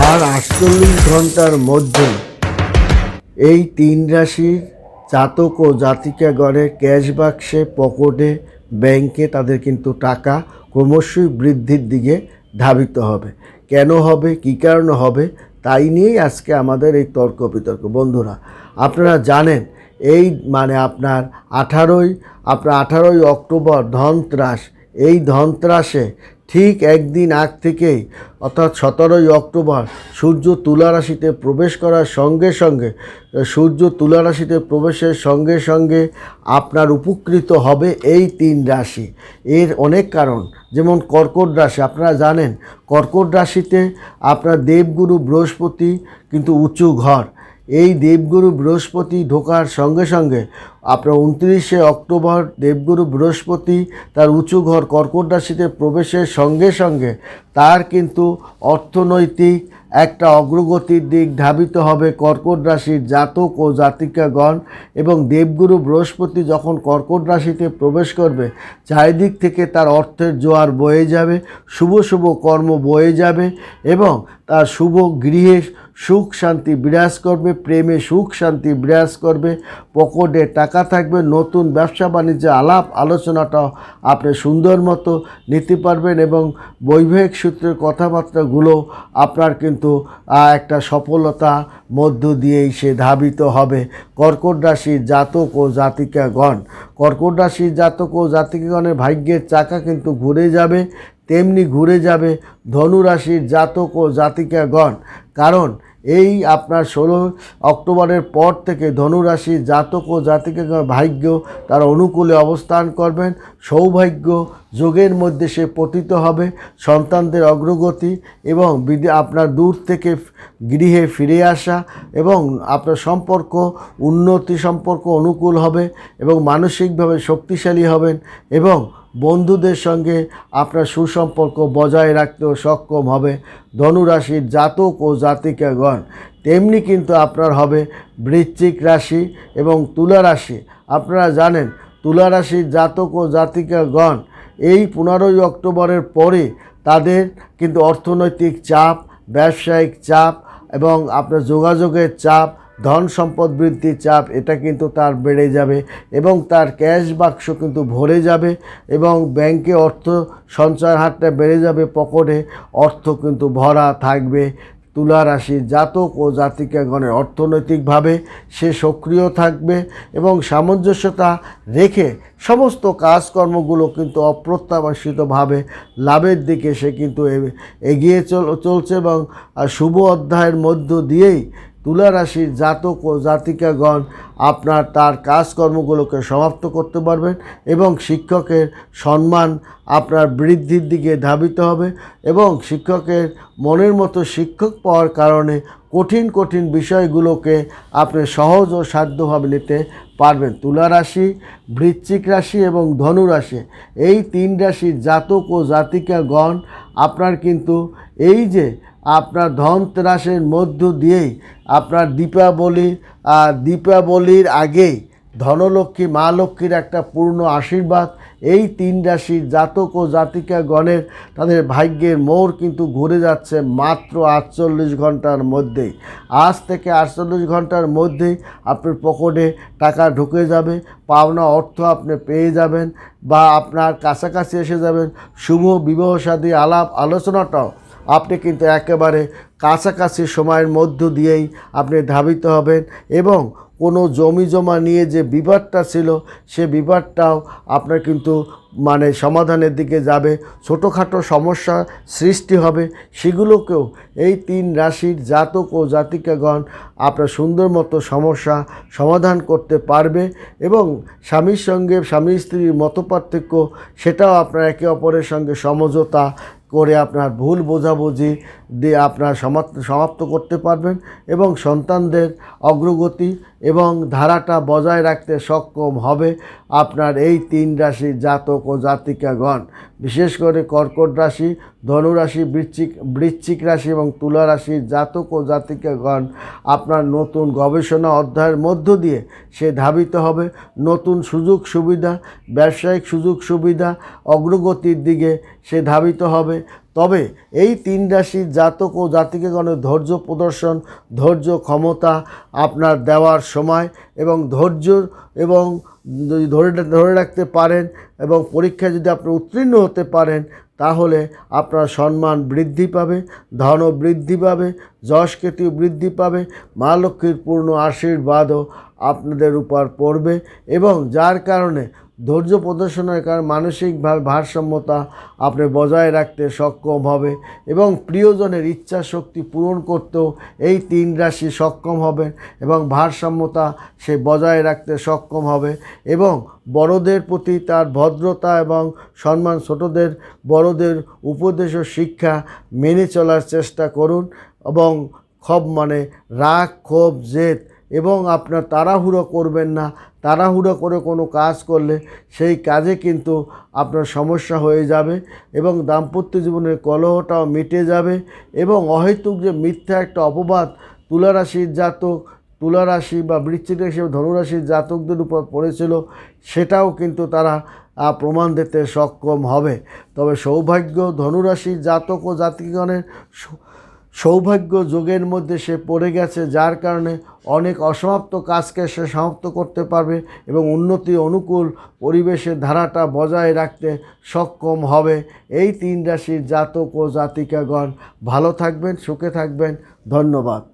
আর আটচল্লিশ ঘণ্টার মধ্যে এই তিন রাশির জাতক ও জাতিকাগণের ক্যাশ বাক্সে পকেটে ব্যাংকে তাদের কিন্তু টাকা ক্রমশই বৃদ্ধির দিকে ধাবিত হবে। কেন হবে? কী কারণে হবে? তাই নিয়েই আজকে আমাদের এই তর্ক বিতর্ক। বন্ধুরা, আপনারা জানেন, এই মানে আপনার আঠারোই আপনার আঠারোই অক্টোবর ধনত্রাস। এই ধনত্রাসে ঠিক একদিন আগ থেকেই, অর্থাৎ সতেরোই অক্টোবর, সূর্য তুলা রাশিতে প্রবেশ করার সঙ্গে সঙ্গে, সূর্য তুলা রাশিতে প্রবেশের সঙ্গে সঙ্গে আপনার উপকৃত হবে এই তিন রাশি। এর অনেক কারণ, যেমন কর্কট রাশি, আপনারা জানেন, কর্কট রাশিতে আপনার দেবগুরু, বৃহস্পতি কিন্তু উঁচু ঘর। এই দেবগুরু বৃহস্পতি ঢোকার সঙ্গে সঙ্গে আপনার উনত্রিশে অক্টোবর দেবগুরু বৃহস্পতি তার উঁচু ঘর কর্কট রাশিতে প্রবেশের সঙ্গে সঙ্গে তার কিন্তু অর্থনৈতিক একটা অগ্রগতির দিক ধাবিত হবে কর্কট রাশির জাতক ও জাতিকাগণ এবং দেবগুরু বৃহস্পতি যখন কর্কট রাশিতে প্রবেশ করবে, চারিদিক থেকে তার অর্থের জোয়ার বয়ে যাবে, শুভ শুভ কর্ম বয়ে যাবে এবং তার শুভ গৃহে সুখ, শান্তি বিরাজ করবে, প্রেমে সুখ, শান্তি বিরাজ করবে, পকেটে টাকা থাকবে, নতুন ব্যবসা, বাণিজ্যে, আলাপ আলোচনাটাও আপনি সুন্দর মতো নিতে পারবেন এবং বৈবাহিক সূত্রের কথাবার্তাগুলো আপনার কিন্তু একটা সফলতা মধ্য দিয়েই সে ধাবিত হবে। কর্কট রাশির জাতক ও জাতিকাগণ, কর্কট রাশির জাতক ও জাতিকাগণের ভাগ্যের চাকা কিন্তু ঘুরে যাবে, তেমনি ঘুরে যাবে ধনুরাশির জাতক ও জাতিকাগণ। কারণ এই আপনার ষোলো অক্টোবরের পর থেকে ধনুরাশি জাতক ও জাতিকাগণ ভাগ্য তার অনুকূলে অবস্থান করবেন। সৌভাগ্য যোগের মধ্যে সে পতিত হবে, সন্তানদের অগ্রগতি এবং আপনার দূর থেকে গৃহে ফিরে আসা এবং আপনার সম্পর্ক, উন্নতি সম্পর্ক অনুকূল হবে এবং মানসিকভাবে শক্তিশালী হবেন এবং বন্ধুদের সঙ্গে আপনার সুসম্পর্ক বজায় রাখতেও সক্ষম হবে। ধনুরাশির জাতক ও জাতিকাগণ, তেমনি কিন্তু আপনার হবে বৃশ্চিক রাশি এবং তুলা রাশি। আপনারা জানেন, তুলা রাশির জাতক ও জাতিকাগণ এই পনেরোই অক্টোবরের পরে তাদের কিন্তু অর্থনৈতিক চাপ, ব্যবসায়িক চাপ এবং আপনার যোগাযোগের চাপ ধন সম্পদ বৃদ্ধির চাপ, এটা কিন্তু তার বেড়ে যাবে এবং তার ক্যাশ বাক্স কিন্তু ভরে যাবে এবং ব্যাংকে অর্থ সঞ্চয় হারটা বেড়ে যাবে পকেটে, অর্থ কিন্তু ভরা থাকবে। তুলা রাশির জাতক ও জাতিকাগণের অর্থনৈতিকভাবে সে সক্রিয় থাকবে এবং সামঞ্জস্যতা রেখে সমস্ত কাজকর্মগুলো কিন্তু অপ্রত্যাশিতভাবে লাভের দিকে সে কিন্তু এগিয়ে চল, চলছে এবং শুভ অধ্যায়ের মধ্য দিয়েই তুলা রাশির জাতক ও জাতিকাগণ আপনার তার কাজকর্মগুলোকে সমাপ্ত করতে পারবেন এবং শিক্ষকের সম্মান আপনার বৃদ্ধির দিকে ধাবিত হবে এবং শিক্ষকের মনের মতো শিক্ষক পাওয়ার কারণে কঠিন কঠিন বিষয়গুলোকে আপনি সহজ ও সাধ্যভাবে নিতে পারবেন। তুলা রাশি বৃশ্চিক রাশি এবং ধনু রাশি এই তিন রাশির জাতক ও জাতিকাগণ আপনার কিন্তু এই যে আপনার ধনতেরাসের মধ্য দিয়েই আপনার দীপাবলি দীপাবলির আগেই ধনলক্ষ্মী, মা লক্ষ্মীর একটা পূর্ণ আশীর্বাদ এই তিন রাশির জাতক ও জাতিকা গণের তাদের ভাগ্যের মোড় কিন্তু ঘুরে যাচ্ছে মাত্র আটচল্লিশ ঘণ্টার মধ্যেই। আজ থেকে আটচল্লিশ ঘণ্টার মধ্যেই আপনার পকেটে টাকা ঢুকে যাবে, পাওনা অর্থ আপনি পেয়ে যাবেন বা আপনার কাছাকাছি এসে যাবেন। শুভ বিবাহ সাদী আলাপ আলোচনাটাও আপনি কিন্তু একেবারে কাছাকাছি সময়ের মধ্য দিয়েই আপনি ধাবিত হবেন এবং কোনো জমি জমা নিয়ে যে বিবাদটা ছিল, সে বিবাদটাও আপনার কিন্তু মানে সমাধানের দিকে যাবে। ছোটোখাটো সমস্যা সৃষ্টি হবে। সেগুলোকেও এই তিন রাশির জাতক ও জাতিকাগণ আপনার সুন্দর মতো সমস্যা সমাধান করতে পারবে এবং স্বামীর সঙ্গে স্বামী স্ত্রীর মতপার্থক্য, সেটাও আপনার একে অপরের সঙ্গে সমঝোতা করে আপনার ভুল বোঝাবুঝি দিয়ে আপনার সমাপ্ত করতে পারবেন এবং সন্তানদের অগ্রগতি এবং ধারাটা বজায় রাখতে সক্ষম হবে আপনার এই তিন রাশি জাতক ও জাতিকাগণ। বিশেষ করে কর্কট রাশি, ধনুরাশি, বৃশ্চিক বৃশ্চিক রাশি এবং তুলা রাশির জাতক ও জাতিকাগণ আপনার নতুন গবেষণা অধ্যায়ের মধ্য দিয়ে সে ধাবিত হবে। নতুন সুযোগ সুবিধা, ব্যবসায়িক সুযোগ সুবিধা, অগ্রগতির দিকে সে ধাবিত হবে। তবে এই তিন রাশির জাতক ও জাতিকাগণের ধৈর্য প্রদর্শন, ধৈর্য ক্ষমতা আপনার দেওয়ার সময় এবং ধৈর্য এবং যদি ধরে ধরে রাখতে পারেন এবং পরীক্ষায় যদি আপনি উত্তীর্ণ হতে পারেন, তাহলে আপনার সম্মান বৃদ্ধি পাবে, ধন বৃদ্ধি পাবে, যশ খ্যাতিও বৃদ্ধি পাবে, মা লক্ষ্মীর পূর্ণ আশীর্বাদও আপনাদের উপর পড়বে এবং যার কারণে ধৈর্য প্রদর্শনের কারণে মানসিকভাবে ভারসাম্যতা আপনি বজায় রাখতে সক্ষম হবে এবং প্রিয়জনের ইচ্ছা শক্তি পূরণ করতেও এই তিন রাশি সক্ষম হবে এবং ভারসাম্যতা সে বজায় রাখতে সক্ষম হবে এবং বড়দের প্রতি তার ভদ্রতা এবং সম্মান, ছোটদের, বড়দের উপদেশ ও শিক্ষা মেনে চলার চেষ্টা করুন এবং ক্ষোভ মানে রাগ, ক্ষোভ, জেদ এবং আপনার তাড়াহুড়ো করবেন না। তাড়াহুড়ো করে কোনো কাজ করলে সেই কাজে কিন্তু আপনার সমস্যা হয়ে যাবে এবং দাম্পত্য জীবনের কলহটাও মিটে যাবে এবং অহেতুক যে মিথ্যা একটা অপবাদ তুলারাশির জাতক তুলা রাশি বা বৃশ্চিক রাশি বা ধনুরাশির জাতকদের উপর পড়েছিল, সেটাও কিন্তু তারা প্রমাণ দিতে সক্ষম হবে। তবে সৌভাগ্য ধনুরাশির জাতক ও জাতিগণের সৌভাগ্য যোগের মধ্যে সে পড়ে গেছে, যার কারণে অনেক অসমাপ্ত কাজকে সে সমাপ্ত করতে পারবে এবং উন্নতি অনুকূল পরিবেশের ধারাটা বজায় রাখতে সক্ষম হবে। এই তিন রাশির জাতক ও জাতিকাগণ ভালো থাকবেন, সুখে থাকবেন। ধন্যবাদ।